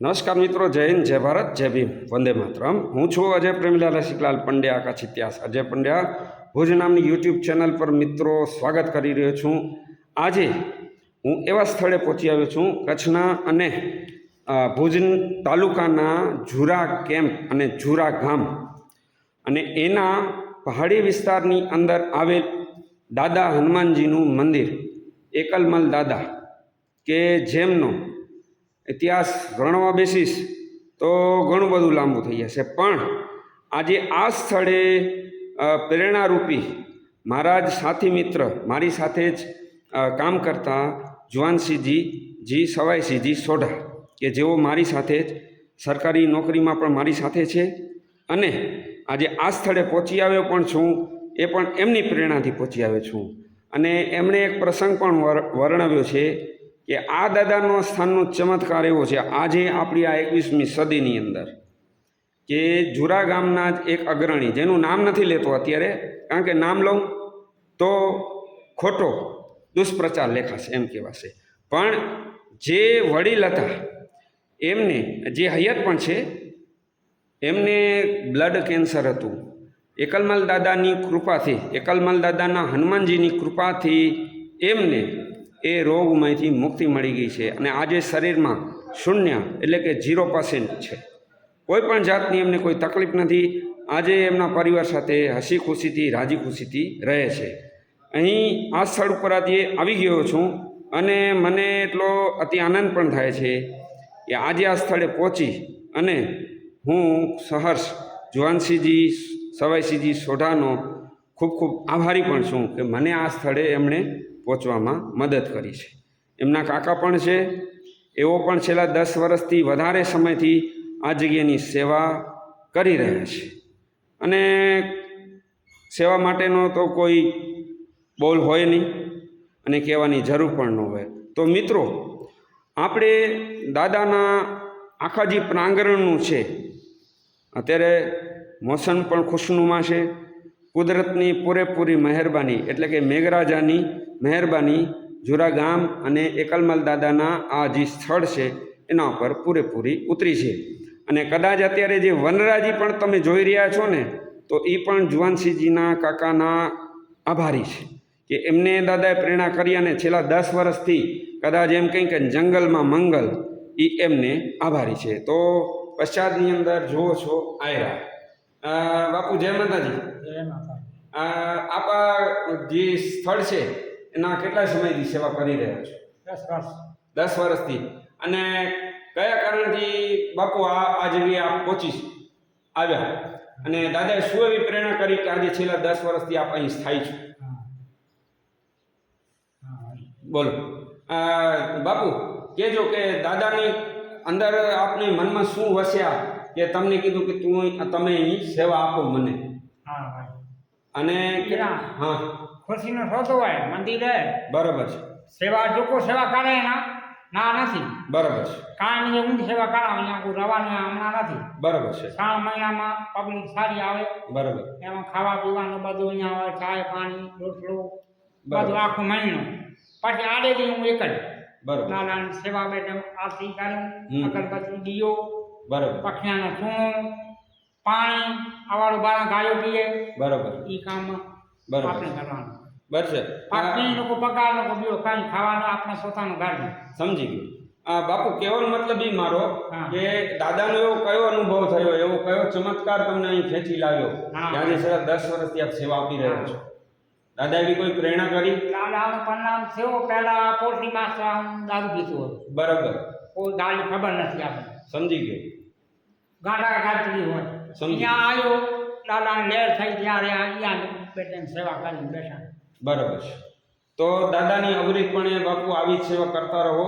નમસ્કાર મિત્રો, જય હિન્દ, જય ભારત, જય ભીમ. વંદે માતરમ. હું છું અજય પ્રેમીલાલ રસિકલાલ પંડ્યા, આકાશ ઇતિહાસ. અજય પંડ્યા, ભુજ નામની યુટ્યુબ ચેનલ પર મિત્રો સ્વાગત કરી રહ્યો છું. આજે હું એવા સ્થળે પહોંચી આવ્યો છું, કચ્છના અને ભુજ તાલુકાના ઝુરા કેમ્પ અને ઝુરા ગામ. અને એના પહાડી વિસ્તારની અંદર આવેલ દાદા હનુમાનજીનું મંદિર, એકલમલ દાદા, કે જેમનો ઇતિહાસ ગણવા બેસીશ તો ઘણું બધું લાંબુ થઈ જશે. પણ આજે આ સ્થળે પ્રેરણારૂપી મારા જ સાથી મિત્ર મારી સાથે જ કામ કરતા જુવાનસિંહજી, જી સવાઈસિંહજી સોઢા, કે જેઓ મારી સાથે જ સરકારી નોકરીમાં પણ મારી સાથે છે અને આજે આ સ્થળે પહોંચી આવ્યો પણ છું, એ પણ એમની પ્રેરણાથી પહોંચી આવ્યો છું. અને એમણે એક પ્રસંગ પણ વર- વર્ણવ્યો છે કે આ દાદાનો સ્થાનનો ચમત્કાર એવો છે. આજે આપણી આ એકવીસમી સદીની અંદર કે જુરા ગામના જ એક અગ્રણી, જેનું નામ નથી લેતો અત્યારે, કારણ કે નામ લઉં તો ખોટો, દુષ્પ્રચાર લેખાશે એમ કહેવાશે. પણ જે વડીલ હતા, એમને, જે હૈયત પણ છે, એમને બ્લડ કેન્સર હતું. એકલમલ દાદાની કૃપાથી, એકલમલ દાદાના હનુમાનજીની કૃપાથી એમને એ રોગમાંથી મુક્તિ મળી ગઈ છે અને આજે શરીરમાં શૂન્ય એટલે કે ઝીરો પર્સેન્ટ છે. કોઈ પણ જાતની એમને કોઈ તકલીફ નથી. આજે એમના પરિવાર સાથે હસી ખુશીથી, રાજી ખુશીથી રહે છે. અહીં આ સ્થળ ઉપર આજે આવી ગયો છું અને મને એટલો અતિ આનંદ પણ થાય છે કે આજે આ સ્થળે પહોંચી અને હું સહર્ષ જુવાનસિંહજી, સવાઈસિંહજી સોઢાનો ખૂબ ખૂબ આભારી પણ છું કે મને આ સ્થળે એમણે પહોંચવામાં મદદ કરી છે. એમના કાકા પણ છે. એઓ પણ છેલ્લા દસ વર્ષથી વધારે સમયથી આ જગ્યાની સેવા કરી રહ્યા છે. અને સેવા માટેનો તો કોઈ બોલ હોય નહીં અને કહેવાની જરૂર પણ ન હોય. તો મિત્રો, આપણે દાદાના આખા જે પ્રાંગણનું છે. અત્યારે મોસમ પણ ખુશનુમા છે. કુદરતની પૂરેપૂરી મહેરબાની એટલે કે મેઘરાજાની મહેરબાની જુરા ગામ અને એકલમલ દાદાના આ જે સ્થળ છે, એના ઉપર પૂરેપૂરી ઉતરી છે. અને કદાચ અત્યારે જે વનરાજી પણ તમે જોઈ રહ્યા છો ને, તો એ પણ જુવાનસિંહજીના કાકાના આભારી છે કે એમને દાદાએ પ્રેરણા કરી અને છેલ્લા દસ વર્ષથી કદાચ એમ કંઈ કે જંગલમાં મંગલ એ એમને આભારી છે. તો પશ્ચાતની અંદર જુઓ છો, આયરા. બાપુ જય માતાજી. આપ આ જે સ્થળ છે એના કેટલા સમયથી સેવા કરી રહ્યા છો? દસ વર્ષ. દસ વર્ષથી. અને કયા કારણથી બાપુ આ આ જગ્યાએ આપ પહોંચી આવ્યા? અને દાદાએ શું એવી પ્રેરણા કરી કે આજે છેલ્લા દસ વર્ષથી આપ અહીં સ્થાયી છો? બોલો. બાપુ કહેજો કે દાદાની અંદર આપની મનમાં શું વસ્યા કે તમને કીધું કે તું તમે અહીં સેવા આપો મને. હા ભાઈ. અને. હા. ખુશીનો સોતો હોય મંદિરે બરાબર છે. સેવા જોકો સેવા કરે ના ના નથી. બરાબર છે. કાંઈ નહીં ઊંઘ સેવા કરાવે અહીંયા કોઈ રવાનું હમણાં નથી. બરાબર છે. શ્રાવણ મહિનામાં પબ્લિક સારી આવે. બરાબર. એમાં ખાવા પીવાનું બધું અહીંયા આવે ચાય પાણી રોટલો. બધું આખો મહિનો. પછી આડેથી હું એક જ બરાબર. નાના સેવા બેઠે આરતી કરું. અગરબત્તી દીયો બરાબર. પક્ષીઓનો સૂણો પાણી આવાળું બાળા ગાયો પીએ. બરાબર. એ કામ બરાબર. આપણે કરવાનું. છે પાકની લોકો પગાર લોકો બીઓ કાંઈ ખાવાનું આપણે પોતાનું ઘરનું સમજી ગયું. આ બાપુ કેવો મતલબ એ મારો. કે દાદાનો એવો કયો અનુભવ થયો એવો કયો ચમત્કાર તમને અહીં ખેંચી લાવ્યો હા. સર દસ વર્ષથી આપ સેવા આપી રહ્યા છો. દાદા એવી કોઈ પ્રેરણા કરી? દાદાનું પરિણામ થયો. પહેલા પોટલી માસ દારૂ પીતું બરાબર. કોઈ દારૂ ખબર નથી આપણે. સમજી ગયો. ગાંડા ગાંઠી હોય. અહીંયા આવ્યો દાદાને લેર થઈ ત્યારે અહીંયા બેઠાને સેવા કરીને બેઠા. બરાબર છે. તો દાદાની અવિરતપણે બાપુ આવી સેવા કરતા રહો.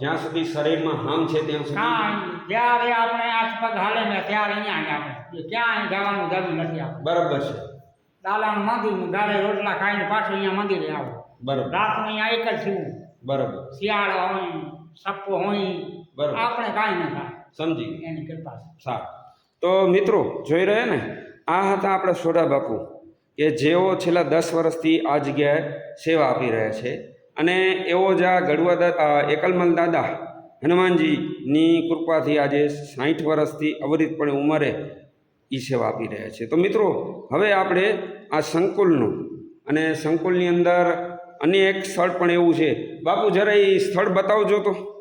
જ્યાં સુધી શરીરમાં હામ છે ત્યાં સુધી. કાંઈ જ્યારે આપણે હાથ પગ હાલે ને ત્યારે અહીંયા આપણે. ક્યાંય જવાનું જરૂર નથી આપણે. બરાબર છે. દાદાનું મંદિર દાડે રોટલા ખાઈને પાછું અહીંયા મંદિરે આવો. બરાબર. રાતનું અહીંયા એક જ છું બરાબર. શિયાળો હોય સપ્પો હોય બરાબર. આપણે કાંઈ ન થાય. સમજી એની કૃપા સારું. તો મિત્રો જોઈ રહ્યા ને? આ હતા આપણા સોઢા બાપુ કે જેઓ છેલ્લા દસ વર્ષથી આ જગ્યાએ સેવા આપી રહ્યા છે. અને એવો જ આ ગઢવા દા- એકલમલ દાદા હનુમાનજીની કૃપાથી આજે સાઠ વર્ષથી અવરિતપણે ઉંમરે એ સેવા આપી રહ્યા છે. તો મિત્રો હવે આપણે આ સંકુલનું અને સંકુલની અંદર અન્ય એક સ્થળ પણ એવું છે. બાપુ જરા એ સ્થળ બતાવજો તો.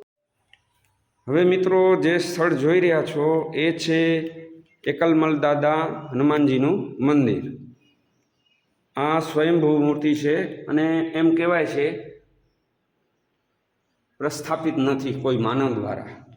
હવે મિત્રો જે સ્થળ જોઈ રહ્યા છો, એ છે એકલમલ દાદા હનુમાનજીનું મંદિર. આ સ્વયંભૂ મૂર્તિ છે અને એમ કહેવાય છે, પ્રસ્થાપિત નથી કોઈ માનવ દ્વારા.